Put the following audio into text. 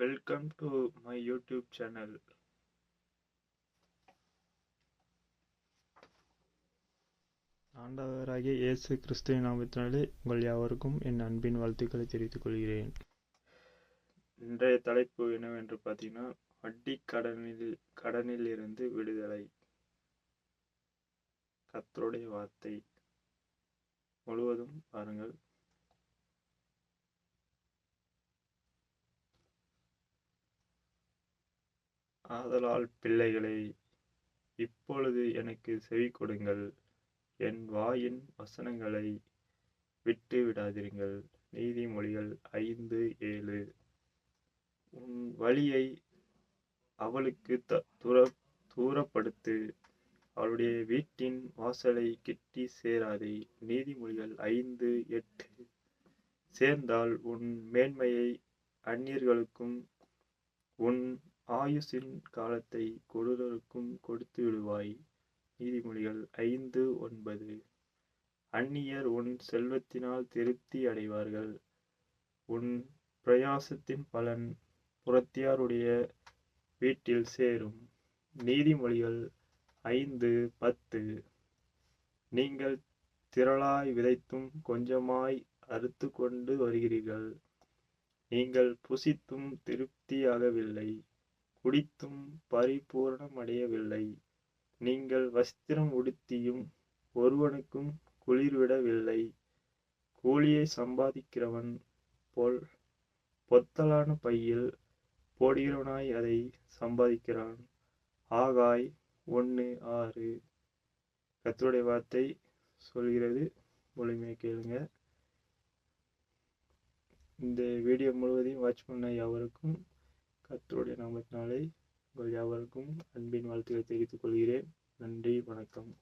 Welcome to my YouTube channel ஆண்டவராகிய இயேசு கிறிஸ்துவின் நாமத்தினாலே உங்கள் யாவருக்கும் என் அன்பின் வாழ்த்துக்களை தெரிவித்துக் கொள்கிறேன். இன்றைய தலைப்பு என்னவென்று பார்த்தீங்கன்னா வட்டி கடனில் கடனில் இருந்து விடுதலை. கர்த்தருடைய வார்த்தை முழுவதும் பாருங்கள். ஆதலால் பிள்ளைகளே இப்பொழுது எனக்கு செவி கொடுங்கள். என் வாயின் வசனங்களை விட்டு விடாதிருங்கள். நீதிமொழிகள் ஐந்து ஏழு. உன் வழியை அவளுக்கு த தூர தூரப்படுத்து. அவளுடைய வீட்டின் வாசலை கிட்டி சேராதே. நீதிமொழிகள் ஐந்து எட்டு. சேர்ந்தால் உன் மேன்மையை அந்நியர்களுக்கும் உன் ஆயுசின் காலத்தை கொடூரருக்கும் கொடுத்து விடுவாய். நீதிமொழிகள் ஐந்து ஒன்பது. அந்நியர் உன் செல்வத்தினால் திருப்தி அடைவார்கள். உன் பிரயாசத்தின் பலன் புறத்தியாருடைய வீட்டில் சேரும். நீதிமொழிகள் ஐந்து பத்து. நீங்கள் திரளாய் விதைத்தும் கொஞ்சமாய் அறுத்து கொண்டு வருகிறீர்கள். நீங்கள் புசித்தும் திருப்தியாகவில்லை. குடித்தும் பரிபூரணமடையவில்லை நீங்கள் வஸ்திரம் உடுத்தியும் ஒருவனுக்கும் குளிர்விடவில்லை கூலியை சம்பாதிக்கிறவன் போல் பொத்தலான பையில் போடுகிறவனாய் அதை சம்பாதிக்கிறான். ஆகாய் ஒன்று ஆறு. கத்தருடைய வார்த்தை சொல்கிறது. முழுமையாக கேளுங்க. இந்த வீடியோ முழுவதையும் வாட்ச் பண்ண யாவருக்கும் கத்தருடைய நாமத்தினாலே உங்கள் யாவருக்கும் அன்பின் வாழ்த்துக்களை தெரிவித்துக் கொள்கிறேன். நன்றி வணக்கம்.